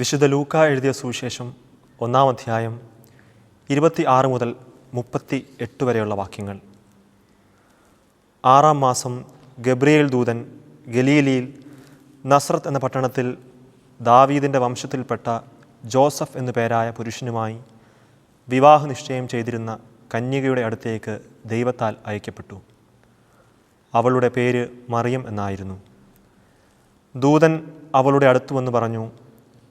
വിശുദ്ധ ലൂക്ക എഴുതിയ സുവിശേഷം ഒന്നാം അധ്യായം ഇരുപത്തി ആറ് മുതൽ മുപ്പത്തി എട്ട് വരെയുള്ള വാക്യങ്ങൾ. ആറാം മാസം ഗബ്രിയേൽ ദൂതൻ ഗലീലിയിൽ നസ്രത്ത് എന്ന പട്ടണത്തിൽ ദാവീദിന്റെ വംശത്തിൽപ്പെട്ട ജോസഫ് എന്നു പേരായ പുരുഷനുമായി വിവാഹ നിശ്ചയം ചെയ്തിരുന്ന കന്യകയുടെ അടുത്തേക്ക് ദൈവത്താൽ അയക്കപ്പെട്ടു. അവളുടെ പേര് മറിയം എന്നായിരുന്നു. ദൂതൻ അവളുടെ അടുത്തു വന്ന് പറഞ്ഞു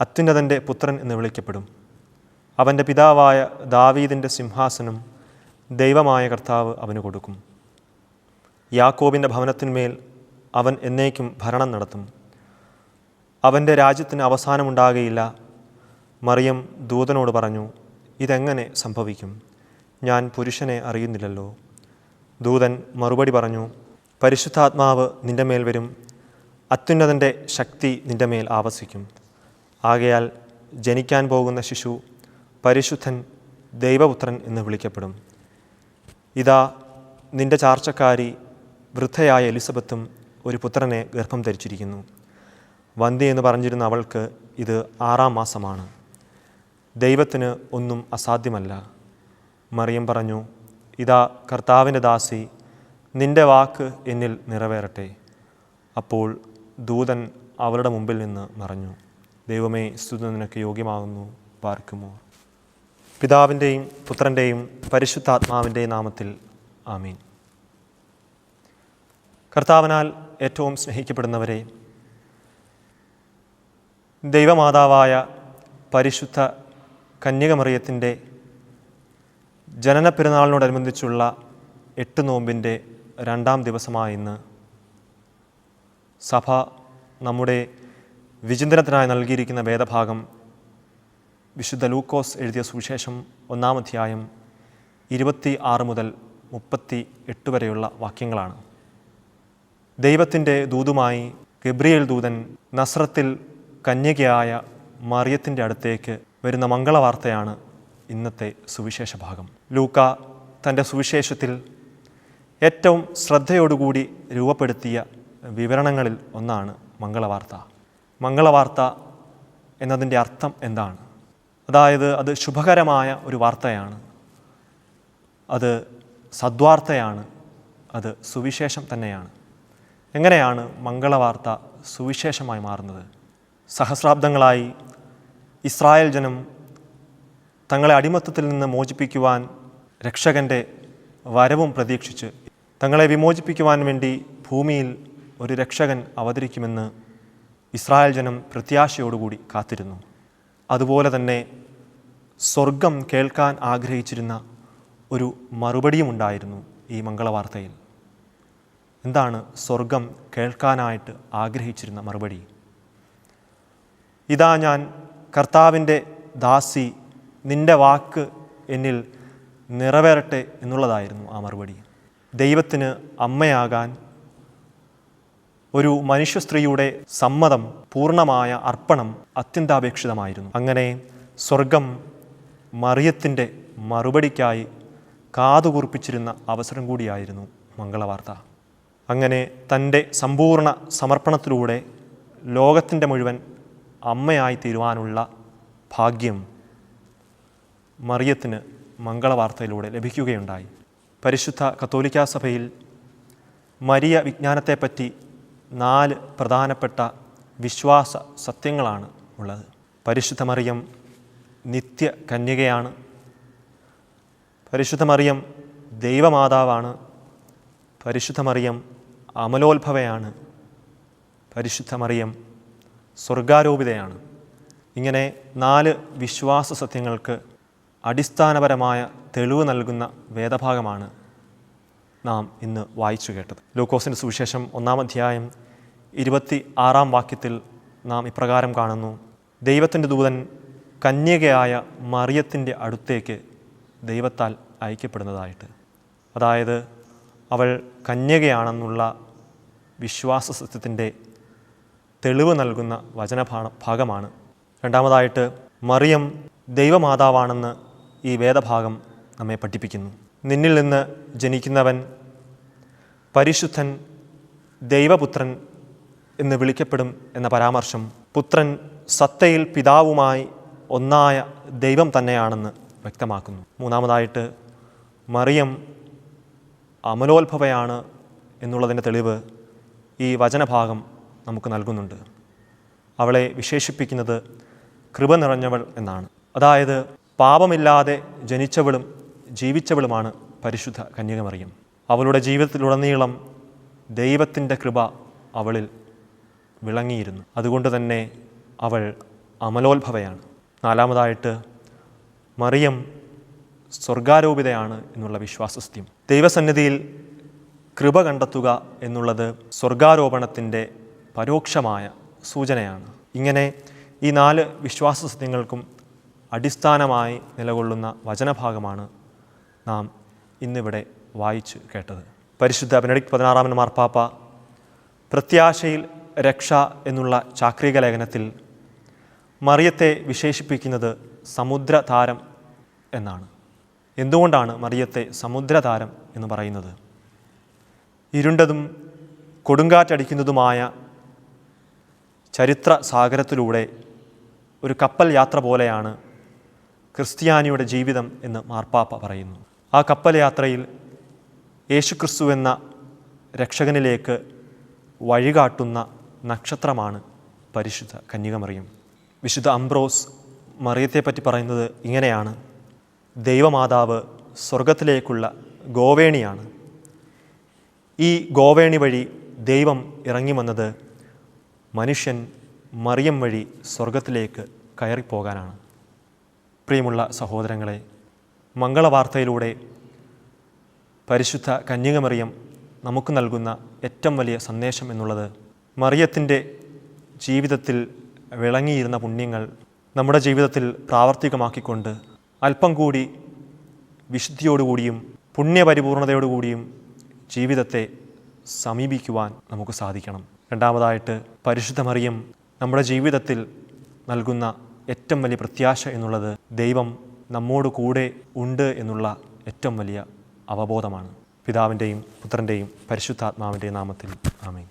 അത്യുന്നതന്റെ പുത്രൻ എന്ന് വിളിക്കപ്പെടും. അവന്റെ പിതാവായ ദാവീദിന്റെ സിംഹാസനം ദൈവമായ കർത്താവ് അവന് കൊടുക്കും. യാക്കോബിന്റെ ഭവനത്തിന്മേൽ അവൻ എന്നേക്കും ഭരണം നടത്തും. അവന്റെ രാജ്യത്തിന് അവസാനമുണ്ടാകുകയില്ല മറിയം ദൂതനോട് പറഞ്ഞു ഇതെങ്ങനെ സംഭവിക്കും? ഞാൻ പുരുഷനെ അറിയുന്നില്ലല്ലോ. ദൂതൻ മറുപടി പറഞ്ഞു പരിശുദ്ധാത്മാവ് നിന്റെ മേൽ വരും. അത്യുന്നതന്റെ ശക്തി നിന്റെ മേൽ ആവസിക്കും. ആകയാൽ ജനിക്കാൻ പോകുന്ന ശിശു പരിശുദ്ധൻ ദൈവപുത്രൻ എന്ന് വിളിക്കപ്പെടും. ഇതാ നിന്റെ ചാർച്ചക്കാരി വൃദ്ധയായ എലിസബത്തും ഒരു പുത്രനെ ഗർഭം ധരിച്ചിരിക്കുന്നു. വന്ധ്യ എന്ന് പറഞ്ഞിരുന്ന അവൾക്ക് ഇത് ആറാം മാസമാണ്. ദൈവത്തിന് ഒന്നും അസാധ്യമല്ല. മറിയം പറഞ്ഞു ഇതാ കർത്താവിന്റെ ദാസി നിന്റെ വാക്ക് എന്നിൽ നിറവേറട്ടെ. അപ്പോൾ ദൂതൻ അവളുടെ മുമ്പിൽ നിന്ന് മറഞ്ഞു. ദൈവമേ സ്തുത നിനക്ക് യോഗ്യമാകുന്നു പാർക്കുമോ? പിതാവിന്റെയും പുത്രന്റെയും പരിശുദ്ധാത്മാവിന്റെയും നാമത്തിൽ ആമീൻ. കർത്താവിനാൽ ഏറ്റവും സ്നേഹിക്കപ്പെടുന്നവരെ ദൈവമാതാവായ പരിശുദ്ധ കന്യകമറിയത്തിന്റെ ജനന പെരുന്നാളിനോടനുബന്ധിച്ചുള്ള എട്ട് നോമ്പിന്റെ രണ്ടാം ദിവസമായ ഇന്ന് സഭ നമ്മുടെ വിചിന്തനത്തിനായി നൽകിയിരിക്കുന്ന വേദഭാഗം വിശുദ്ധ ലൂക്കോസ് എഴുതിയ സുവിശേഷം ഒന്നാം അധ്യായം ഇരുപത്തി ആറ് മുതൽ മുപ്പത്തി എട്ട് വരെയുള്ള വാക്യങ്ങളാണ്. ദൈവത്തിന്റെ ദൂതുമായി ഗബ്രിയേൽ ദൂതൻ നസ്രത്തിൽ കന്യകയായ മറിയത്തിന്റെ അടുത്തേക്ക് വരുന്ന മംഗളവാർത്തയാണ് ഇന്നത്തെ സുവിശേഷ ഭാഗം. ലൂക്ക തന്റെ സുവിശേഷത്തിൽ ഏറ്റവും ശ്രദ്ധയോടുകൂടി രൂപപ്പെടുത്തിയ വിവരണങ്ങളിൽ ഒന്നാണ് മംഗളവാർത്ത. മംഗളവാർത്ത എന്നതിന്റെ അർത്ഥം എന്താണ്? അതായത് അത് ശുഭകരമായ ഒരു വാർത്തയാണ്. അത് സദ്വാർത്തയാണ്. അത് സുവിശേഷം തന്നെയാണ്. എങ്ങനെയാണ് മംഗളവാർത്ത സുവിശേഷമായി മാറുന്നത്? സഹസ്രാബ്ദങ്ങളായി ഇസ്രായേൽ ജനം തങ്ങളെ അടിമത്തത്തിൽ നിന്ന് മോചിപ്പിക്കുവാൻ രക്ഷകന്റെ വരവും പ്രതീക്ഷിച്ച് തങ്ങളെ വിമോചിപ്പിക്കുവാൻ വേണ്ടി ഭൂമിയിൽ ഒരു രക്ഷകൻ അവതരിക്കുമെന്ന് ഇസ്രായേൽ ജനം പ്രത്യാശയോടുകൂടി കാത്തിരുന്നു. അതുപോലെ തന്നെ സ്വർഗം കേൾക്കാൻ ആഗ്രഹിച്ചിരുന്ന ഒരു മറുപടിയും ഉണ്ടായിരുന്നു ഈ മംഗളവാർത്തയിൽ. എന്താണ് സ്വർഗം കേൾക്കാനായിട്ട് ആഗ്രഹിച്ചിരുന്ന മറുപടി? ഇതാ ഞാൻ കർത്താവിന്റെ ദാസി നിന്റെ വാക്ക് എന്നിൽ നിറവേറട്ടെ എന്നുള്ളതായിരുന്നു ആ മറുപടി. ദൈവത്തിന് അമ്മയാകാൻ ഒരു മനുഷ്യ സ്ത്രീയുടെ സമ്മതം പൂർണമായ അർപ്പണം അത്യന്താപേക്ഷിതമായിരുന്നു. അങ്ങനെ സ്വർഗം മറിയത്തിന്റെ മറുപടിക്കായി കാതുകൂർപ്പിച്ചിരുന്ന അവസരം കൂടിയായിരുന്നു മംഗളവാർത്ത. അങ്ങനെ തന്റെ സമ്പൂർണ സമർപ്പണത്തിലൂടെ ലോകത്തിന്റെ മുഴുവൻ അമ്മയായി തീരുവാനുള്ള ഭാഗ്യം മറിയത്തിന് മംഗളവാർത്തയിലൂടെ ലഭിക്കുകയുണ്ടായി. പരിശുദ്ധ കത്തോലിക്കാ സഭയിൽ മരിയ വിജ്ഞാനത്തെപ്പറ്റി നാല് പ്രധാനപ്പെട്ട വിശ്വാസ സത്യങ്ങളാണ് ഉള്ളത്. പരിശുദ്ധമറിയം നിത്യ കന്യകയാണ്. പരിശുദ്ധമറിയം ദൈവമാതാവാണ്. പരിശുദ്ധമറിയം അമലോത്ഭവയാണ്. പരിശുദ്ധമറിയം സ്വർഗാരോപിതയാണ്. ഇങ്ങനെ നാല് വിശ്വാസ സത്യങ്ങൾക്ക് അടിസ്ഥാനപരമായ തെളിവ് നൽകുന്ന വേദഭാഗമാണ് നാം ഇന്ന് വായിച്ചു കേട്ടത്. ലൂക്കോസിന്റെ സുവിശേഷം ഒന്നാം അധ്യായം ഇരുപത്തി ആറാം വാക്യത്തിൽ നാം ഇപ്രകാരം കാണുന്നു. ദൈവത്തിന്റെ ദൂതൻ കന്യകയായ മറിയത്തിന്റെ അടുത്തേക്ക് ദൈവത്താൽ അയക്കപ്പെടുന്നതായിട്ട്. അതായത് അവൾ കന്യകയാണെന്നുള്ള വിശ്വാസ സത്യത്തിന്റെ തെളിവ് നൽകുന്ന വചന ഭാഗമാണ്. രണ്ടാമതായിട്ട് മറിയം ദൈവമാതാവാണെന്ന് ഈ വേദഭാഗം നമ്മെ പഠിപ്പിക്കുന്നു. നിന്നിൽ നിന്ന് ജനിക്കുന്നവൻ പരിശുദ്ധൻ ദൈവപുത്രൻ എന്ന് വിളിക്കപ്പെടും എന്ന പരാമർശം. പുത്രൻ സത്തയിൽ പിതാവുമായി ഒന്നായ ദൈവം തന്നെയാണെന്ന് വ്യക്തമാക്കുന്നു. മൂന്നാമതായിട്ട് മറിയം അമലോത്ഭവയാണ് എന്നുള്ളതിന്റെ തെളിവ് ഈ വചനഭാഗം നമുക്ക് നൽകുന്നുണ്ട്. അവളെ വിശേഷിപ്പിക്കുന്നത് കൃപ നിറഞ്ഞവൾ എന്നാണ്. അതായത് പാപമില്ലാതെ ജനിച്ചവളും ജീവിച്ചവളുമാണ് പരിശുദ്ധ കന്യകമറിയം. അവളുടെ ജീവിതത്തിലുടനീളം ദൈവത്തിന്റെ കൃപ അവളിൽ വിളങ്ങിയിരുന്നു. അതുകൊണ്ട് തന്നെ അവൾ അമലോത്ഭവയാണ്. നാലാമതായിട്ട് മറിയം സ്വർഗാരോപിതയാണ് എന്നുള്ള വിശ്വാസസ്ഥ്യം. ദൈവസന്നിധിയിൽ കൃപ കണ്ടെത്തുക എന്നുള്ളത് സ്വർഗാരോപണത്തിന്റെ പരോക്ഷമായ സൂചനയാണ്. ഇങ്ങനെ ഈ നാല് വിശ്വാസസത്യങ്ങൾക്കും അടിസ്ഥാനമായി നിലകൊള്ളുന്ന വചനഭാഗമാണ് നാം ഇന്നിവിടെ വായിച്ചു കേട്ടത്. പരിശുദ്ധ ബെനഡിക്ട് പതിനാറാമൻ മാർപ്പാപ്പ പ്രത്യാശയിൽ രക്ഷ എന്നുള്ള ചാക്രിക ലേഖനത്തിൽ മറിയത്തെ വിശേഷിപ്പിക്കുന്നത് സമുദ്രതാരം എന്നാണ്. എന്തുകൊണ്ടാണ് മറിയത്തെ സമുദ്രതാരം എന്ന് പറയുന്നത്? ഇരുണ്ടതും കൊടുങ്കാറ്റടിക്കുന്നതുമായ ചരിത്ര സാഗരത്തിലൂടെ ഒരു കപ്പൽ യാത്ര പോലെയാണ് ക്രിസ്ത്യാനിയുടെ ജീവിതം എന്ന് മാർപ്പാപ്പ പറയുന്നു. ആ കപ്പൽ യാത്രയിൽ യേശുക്രിസ്തു എന്ന രക്ഷകനിലേക്ക് വഴികാട്ടുന്ന നക്ഷത്രമാണ് പരിശുദ്ധ കന്യകമറിയം. വിശുദ്ധ അംബ്രോസ് മറിയത്തെപ്പറ്റി പറയുന്നത് ഇങ്ങനെയാണ്. ദൈവമാതാവ് സ്വർഗത്തിലേക്കുള്ള ഗോവേണിയാണ്. ഈ ഗോവേണി വഴി ദൈവം ഇറങ്ങി വന്നത് മനുഷ്യൻ മറിയം വഴി സ്വർഗത്തിലേക്ക് കയറിപ്പോകാനാണ്. പ്രിയമുള്ള സഹോദരങ്ങളെ മംഗളവാർത്തയിലൂടെ പരിശുദ്ധ കന്യകമറിയം നമുക്ക് നൽകുന്ന ഏറ്റവും വലിയ സന്ദേശം എന്നുള്ളത് മറിയത്തിന്റെ ജീവിതത്തിൽ വിളങ്ങിയിരുന്ന പുണ്യങ്ങൾ നമ്മുടെ ജീവിതത്തിൽ പ്രാവർത്തികമാക്കിക്കൊണ്ട് അല്പം കൂടി വിശുദ്ധിയോടുകൂടിയും പുണ്യപരിപൂർണതയോടുകൂടിയും ജീവിതത്തെ സമീപിക്കുവാൻ നമുക്ക് സാധിക്കണം. രണ്ടാമതായിട്ട് പരിശുദ്ധ മറിയം നമ്മുടെ ജീവിതത്തിൽ നൽകുന്ന ഏറ്റവും വലിയ പ്രത്യാശ എന്നുള്ളത് ദൈവം നമ്മോട് കൂടെ ഉണ്ട് എന്നുള്ള ഏറ്റവും വലിയ അവബോധമാണ്. പിതാവിന്റെയും പുത്രന്റെയും പരിശുദ്ധാത്മാവിന്റെയും നാമത്തിൽ. ആമേൻ.